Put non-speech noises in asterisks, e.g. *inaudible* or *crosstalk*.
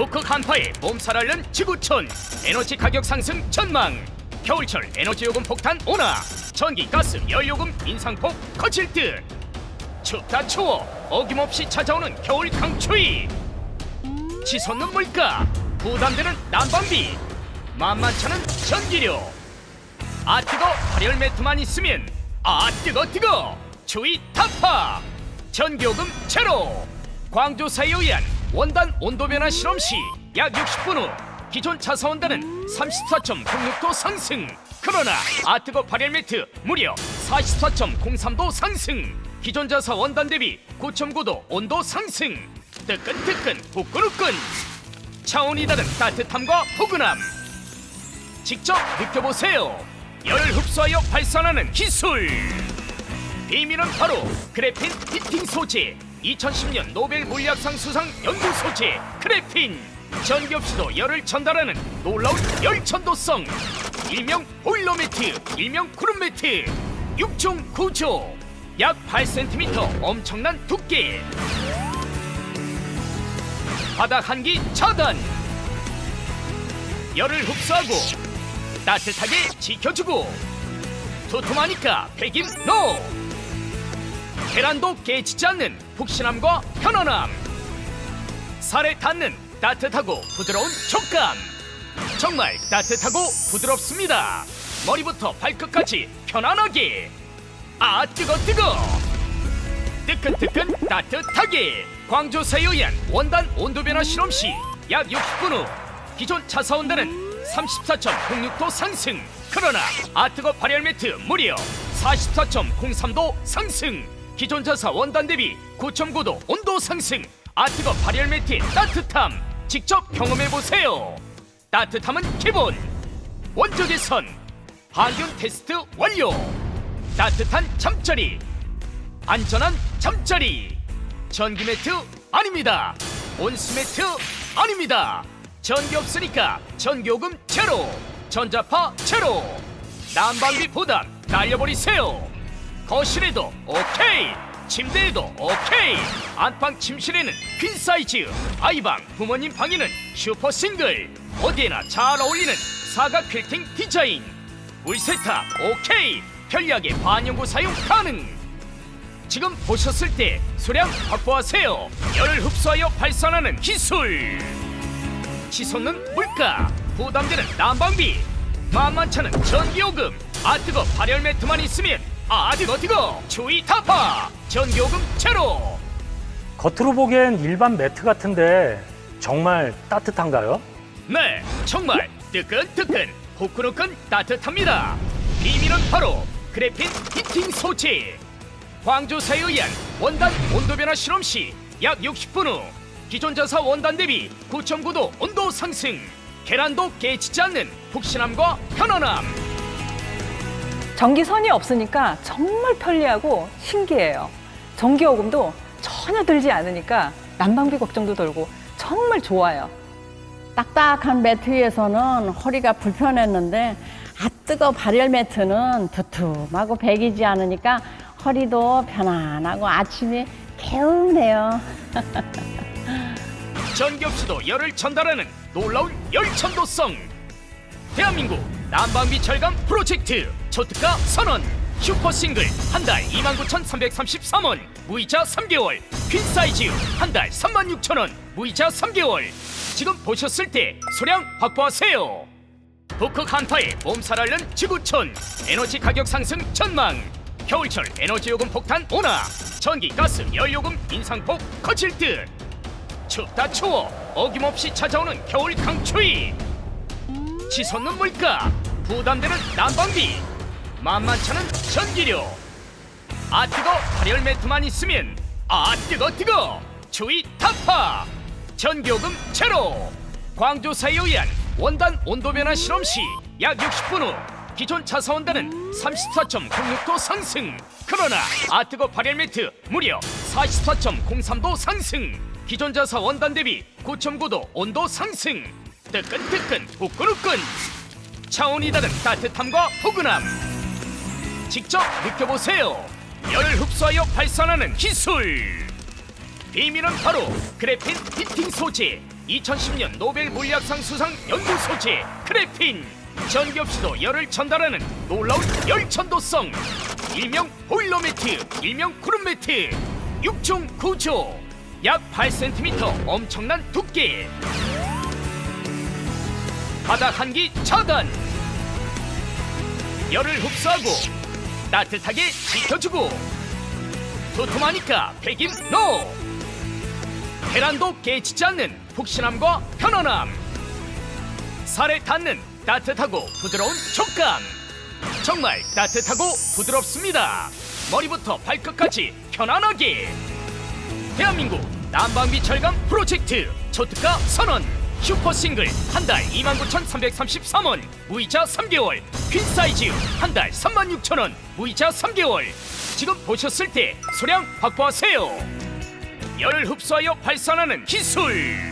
북극 한파에 몸살 앓는 지구촌. 에너지 가격 상승 전망. 겨울철 에너지 요금 폭탄 오나 전기 가스 연료금 인상폭 거칠 듯. 춥다 추워. 어김없이 찾아오는 겨울 강추위. 치솟는 물가. 부담되는 난방비. 만만찮은 전기료. 아 뜨거. 발열 매트만 있으면 아 뜨거 뜨거. 추위 타파. 전기요금 제로. 광조사에 의한 원단 온도 변화 실험 시 약 60분 후 기존 차사온단은 34.06도 상승 그러나 아 뜨거 발열 매트 무려 44.03도 상승 기존 자사 원단 대비 9.9도 온도 상승 뜨끈뜨끈 후끈후끈 차원이 다른 따뜻함과 포근함 직접 느껴보세요. 열 흡수하여 발산하는 기술. 비밀은 바로 그래핀 히팅 소재. 2010년 노벨 물리학상 수상 연구 소재 그래핀. 전기 없이도 열을 전달하는 놀라운 열천도성. 일명 보일러 매트, 일명 구름 매트. 6종 구조. 약 8cm 엄청난 두께. 바닥 한기 차단. 열을 흡수하고 따뜻하게 지켜주고 도톰하니까 배김 노 계란도 깨지지 않는 푹신함과 편안함. 살에 닿는 따뜻하고 부드러운 촉감. 정말 따뜻하고 부드럽습니다. 머리부터 발끝까지 편안하게. 아 뜨거 뜨거. 뜨끈뜨끈 따뜻하게. 광조사에 의한 원단 온도 변화 실험 시 약 60분 후 기존 차사 온도는 34.06도 상승. 그러나 아뜨거 발열 매트 무려 44.03도 상승 기존 자사 원단 대비 9.9도 온도 상승 아뜨거 발열 매트의 따뜻함 직접 경험해보세요. 따뜻함은 기본. 원조 개선 항균 테스트 완료. 따뜻한 잠자리 안전한 잠자리. 전기 매트 아닙니다. 온수 매트 아닙니다. 전기 없으니까 전기요금 제로 전자파 제로. 난방비 부담 날려버리세요 거실에도 오케이 침대에도 오케이 안방 침실에는 퀸 사이즈 아이방 부모님 방에는 슈퍼 싱글 어디에나 잘 어울리는 사각 필팅 디자인 물세탁 오케이 편리하게 반영구 사용 가능 지금 보셨을 때 소량 확보하세요. 열을 흡수하여 발산하는 기술. 치솟는 물가, 부담되는 난방비, 만만찮은 전기요금, 아 뜨거 발열 매트만 있으면 아 뜨거 추위 타파 전기요금 제로. 겉으로 보기엔 일반 매트 같은데 정말 따뜻한가요? 네, 정말 뜨끈뜨끈 후끈후끈 따뜻합니다. 비밀은 바로 그래핀 히팅 소재. 광조사에 의한 원단 온도 변화 실험 시 약 60분 후 기존 자사 원단 대비 9.9도 온도 상승. 계란도 깨지지 않는 푹신함과 편안함. 전기선이 없으니까 정말 편리하고 신기해요. 전기요금도 전혀 들지 않으니까 난방비 걱정도 덜고 정말 좋아요. 딱딱한 매트 위에서는 허리가 불편했는데 아 뜨거 발열 매트는 두툼하고 배기지 않으니까 허리도 편안하고 아침에 개운해요. *laughs* 전기 없이도 열을 전달하는 놀라운 열천도성 대한민국 난방비 절감 프로젝트 초특가 선언. 슈퍼 싱글 한 달 29,333원. 무이자 3개월. 퀸 사이즈 한 달 36,000원. 무이자 3개월. 지금 보셨을 때 소량 확보하세요. 북극 한파에 몸살 앓는 지구촌. 에너지 가격 상승 전망. 겨울철 에너지 요금 폭탄 오나. 전기 가스 연료금 인상폭 거칠 듯. 춥다 추워 어김없이 찾아오는 겨울 강추위. 치솟는 물가. 부담되는 난방비 만만찮은 전기료. 아 뜨거 발열 매트만 있으면 아 뜨거 뜨거. 추위 타파. 전기요금 제로. 광조사에 의한 원단 온도 변화 실험 시 약 60분 후 기존 차사 원단은 34.06도 상승. 그러나 아 뜨거 발열 매트 무려 44.03도 상승. 기존 자사 원단 대비 9.9도 온도 상승. 뜨끈뜨끈 후끈후끈. 차원이 다른 따뜻함과 포근함 직접 느껴보세요. 열을 흡수하여 발산하는 기술. 비밀은 바로 그래핀 히팅 소재. 2010년 노벨 물리학상 수상 연구 소재 크레핀. 전기 없이도 열을 전달하는 놀라운 열 전도성. 일명 보일러 매트 일명 구름 매트. 6중 구조. 약 8cm 엄청난 두께. 바닥 한기 차단. 열을 흡수하고 따뜻하게 지켜주고 도톰하니까 배김 노! 계란도 깨지지 않는 푹신함과 편안함. 살에 닿는 따뜻하고 부드러운 촉감. 정말 따뜻하고 부드럽습니다. 머리부터 발끝까지 편안하게. 대한민국 난방비 절감 프로젝트 초특가 선언 슈퍼 싱글 한 달 29,333원 무이자 3개월. 퀸 사이즈 한 달 36,000원 무이자 3개월. 지금 보셨을 때 소량 확보하세요. 열을 흡수하여 발산하는 기술